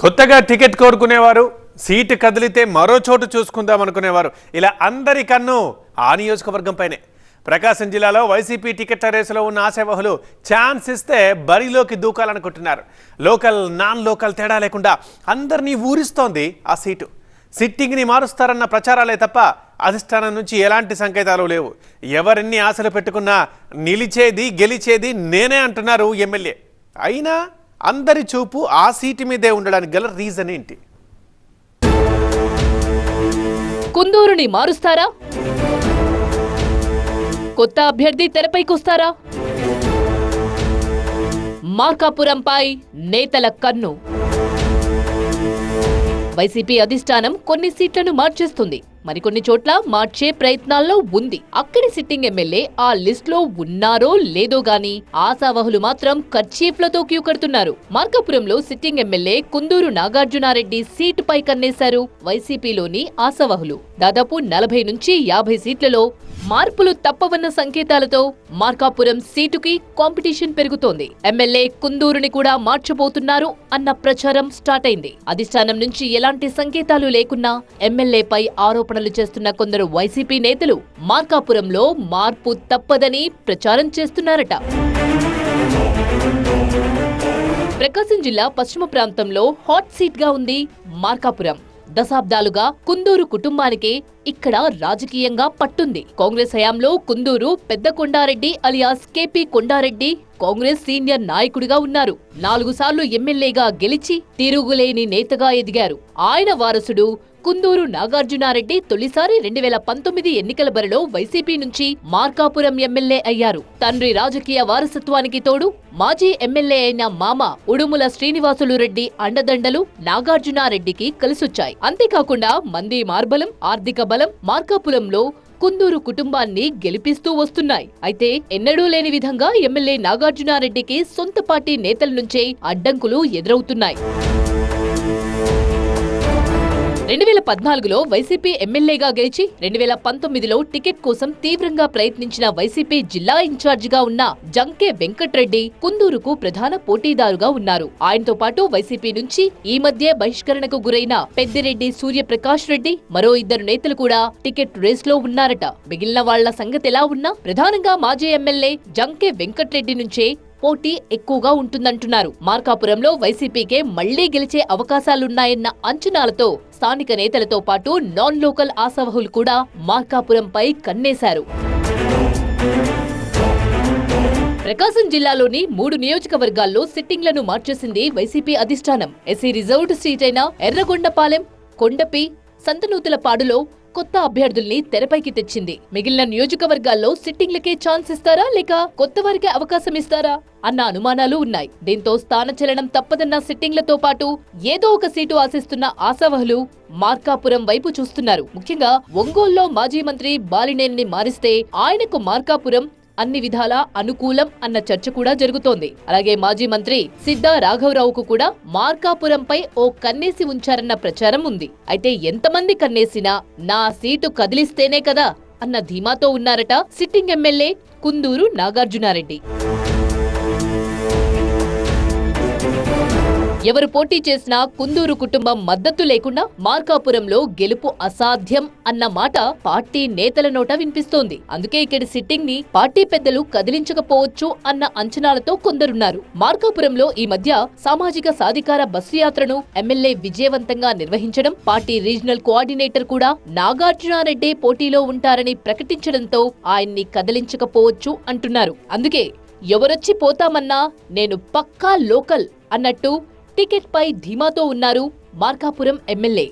కొత్తగా ticket కోరుకునేవారు seat కదిలితే మరో చోటు చూసుకుందాం అనుకునేవారు. ఇలా అందరి కన్ను ఆ నియోజకవర్గంపైనే ప్రకాశం జిల్లాలో వైసీపీ టికెట్ల రేసులో ఉన్న ఆశావహులు ఛాన్స్ ఇస్తే బరిలోకి దూకాలనుకుంటున్నారు లోకల్ నాన్ లోకల్ తేడా లేకుండా అందరినీ ఊరిస్తోంది ఆ సీటు. సిట్టింగ్ని మారుస్తారన్న ప్రచారాలే తప్ప అధిష్టానం నుంచి ఎలాంటి సంకేతాలు లేవు. ఎవరిన్ని ఆశలు పెట్టుకున్నా నిలిచేది గెలిచేది నేనే అంటున్నారు ఎమ్మెల్యే. అయినా అందరి చూపు ఆ సీటు మీదే ఉండడానికి గల రీజన్ ఏంటి? కుందూరుని మారుస్తారా? కొత్త అభ్యర్థి తెరపైకొస్తారా మార్కాపురంపై నేతల కన్ను. వైసీపీ అధిష్టానం కొన్ని సీట్లను మార్చేస్తుంది. మరికొన్ని చోట్ల మార్చే ప్రయత్నాల్లో ఉంది. అక్కడి సిట్టింగ్ ఎమ్మెల్యే ఆ లిస్ట్లో ఉన్నారో లేదో గాని ఆశావహులు మాత్రం కర్చీఫ్లతో క్యూ కడుతున్నారు మార్కాపురంలో సిట్టింగ్ ఎమ్మెల్యే కుందూరు నాగార్జునారెడ్డి సీటుపై కన్నేశారు వైసీపీలోని ఆశావహులు. దాదాపు నలభై నుంచి యాభై సీట్లలో మార్పులు తప్పవన్న సంకేతాలతో మార్కాపురం సీటుకి కాంపిటీషన్ పెరుగుతోంది. ఎమ్మెల్యే కుందూరుని కూడా మార్చబోతున్నారు అన్న ప్రచారం స్టార్ట్ అయింది. అధిష్టానం నుంచి ఎలాంటి సంకేతాలు లేకున్నా ఎమ్మెల్యేపై ఆరోపణలు చేస్తున్న కొందరు వైసీపీ నేతలు మార్కాపురంలో మార్పు తప్పదని ప్రచారం చేస్తున్నారట. ప్రకాశం జిల్లా పశ్చిమ ప్రాంతంలో హాట్ సీట్గా ఉంది మార్కాపురం. దశాబ్దాలుగా కుందూరు కుటుంబానికే ఇక్కడ రాజకీయంగా పట్టుంది. కాంగ్రెస్ హయాంలో Kunduru Pedda Kondareddy alias KP Kondareddy Congress senior నాయకుడిగా ఉన్నారు. నాలుగు సార్లు ఎమ్మెల్యేగా గెలిచి తిరుగులేని నేతగా ఎదిగారు. ఆయన వారసుడు కుందూరు నాగార్జునారెడ్డి తొలిసారి రెండు వేల పంతొమ్మిది ఎన్నికల బరిలో వైసీపీ నుంచి మార్కాపురం ఎమ్మెల్యే అయ్యారు. తండ్రి రాజకీయ వారసత్వానికి తోడు మాజీ ఎమ్మెల్యే అయిన మామ ఉడుముల శ్రీనివాసులు రెడ్డి అండదండలు నాగార్జునారెడ్డికి కలిసొచ్చాయి. అంతేకాకుండా మంది మార్బలం ఆర్థిక బలం మార్కాపురంలో కుందూరు కుటుంబాన్ని గెలిపిస్తూ వస్తున్నాయి. అయితే ఎన్నడూ లేని విధంగా ఎమ్మెల్యే నాగార్జునారెడ్డికి సొంత పార్టీ నేతల నుంచే అడ్డంకులు ఎదురవుతున్నాయి. రెండు వేల పద్నాలుగులో వైసీపీ ఎమ్మెల్యేగా గెలిచి రెండు వేల పంతొమ్మిదిలో టికెట్ కోసం తీవ్రంగా ప్రయత్నించిన వైసీపీ జిల్లా ఇన్ఛార్జిగా ఉన్న జంకే వెంకట్రెడ్డి కుందూరుకు ప్రధాన పోటీదారుగా ఉన్నారు. ఆయనతో పాటు వైసీపీ నుంచి ఈ మధ్య బహిష్కరణకు గురైన పెద్దిరెడ్డి సూర్యప్రకాష్ రెడ్డి మరో ఇద్దరు నేతలు కూడా టికెట్ రేస్లో ఉన్నారట. మిగిలిన వాళ్ళ సంగతి ఎలా ఉన్నా ప్రధానంగా మాజీ ఎమ్మెల్యే జంకే వెంకట్రెడ్డి నుంచే పోటీ ఎక్కువగా ఉంటుందంటున్నారు. మార్కాపురంలో వైసీపీకే మళ్ళీ గెలిచే అవకాశాలున్నాయన్న అంచనాలతో స్థానిక నేతలతో పాటు నాన్ లోకల్ ఆశావహులు కూడా మార్కాపురంపై కన్నేశారు. ప్రకాశం జిల్లాలోని మూడు నియోజకవర్గాల్లో సిట్టింగ్లను మార్చేసింది వైసీపీ అధిష్టానం. ఎస్సీ రిజర్వ్డ్ సీట్ అయిన ఎర్రగొండపాలెం కొండపి సంతనూతులపాడులో కొత్త అభ్యర్థుల్ని తెరపైకి తెచ్చింది. మిగిలిన నియోజకవర్గాల్లో సిట్టింగ్లకే ఛాన్స్ ఇస్తారా లేక కొత్త వారికే అవకాశం ఇస్తారా అన్న అనుమానాలు ఉన్నాయి. దీంతో స్థానచలనం తప్పదన్న సిట్టింగ్లతో పాటు ఏదో ఒక సీటు ఆశిస్తున్న ఆశావహులు మార్కాపురం వైపు చూస్తున్నారు. ముఖ్యంగా ఒంగోలులో మాజీ మంత్రి బాలినేనిని మారిస్తే ఆయనకు మార్కాపురం అన్ని విధాలా అనుకూలం అన్న చర్చ కూడా జరుగుతోంది. అలాగే మాజీ మంత్రి సిద్ధా రాఘవరావుకు కూడా మార్కాపురంపై ఓ కన్నేసి ఉంచారన్న ప్రచారం ఉంది. అయితే ఎంతమంది కన్నేసినా నా సీటు కదిలిస్తేనే కదా అన్న ధీమాతో ఉన్నారట సిట్టింగ్ ఎమ్మెల్యే కుందూరు నాగార్జునారెడ్డి. ఎవరు పోటీ చేసినా కుందూరు కుటుంబం మద్దతు లేకుండా మార్కాపురంలో గెలుపు అసాధ్యం అన్న మాట పార్టీ నేతల నోట వినిపిస్తోంది. అందుకే ఇక్కడి సిట్టింగ్ని పార్టీ పెద్దలు కదిలించకపోవచ్చు అన్న అంచనాలతో కొందరున్నారు. మార్కాపురంలో ఈ మధ్య సామాజిక సాధికార బస్సు యాత్రను ఎమ్మెల్యే విజయవంతంగా నిర్వహించడం పార్టీ రీజనల్ కోఆర్డినేటర్ కూడా నాగార్జునారెడ్డి పోటీలో ఉంటారని ప్రకటించడంతో ఆయన్ని కదిలించకపోవచ్చు అంటున్నారు. అందుకే ఎవరొచ్చి పోతామన్నా నేను పక్కా లోకల్ అన్నట్టు టికెట్ పై ధీమాతో ఉన్నారు మార్కాపురం ఎమ్మెల్యే.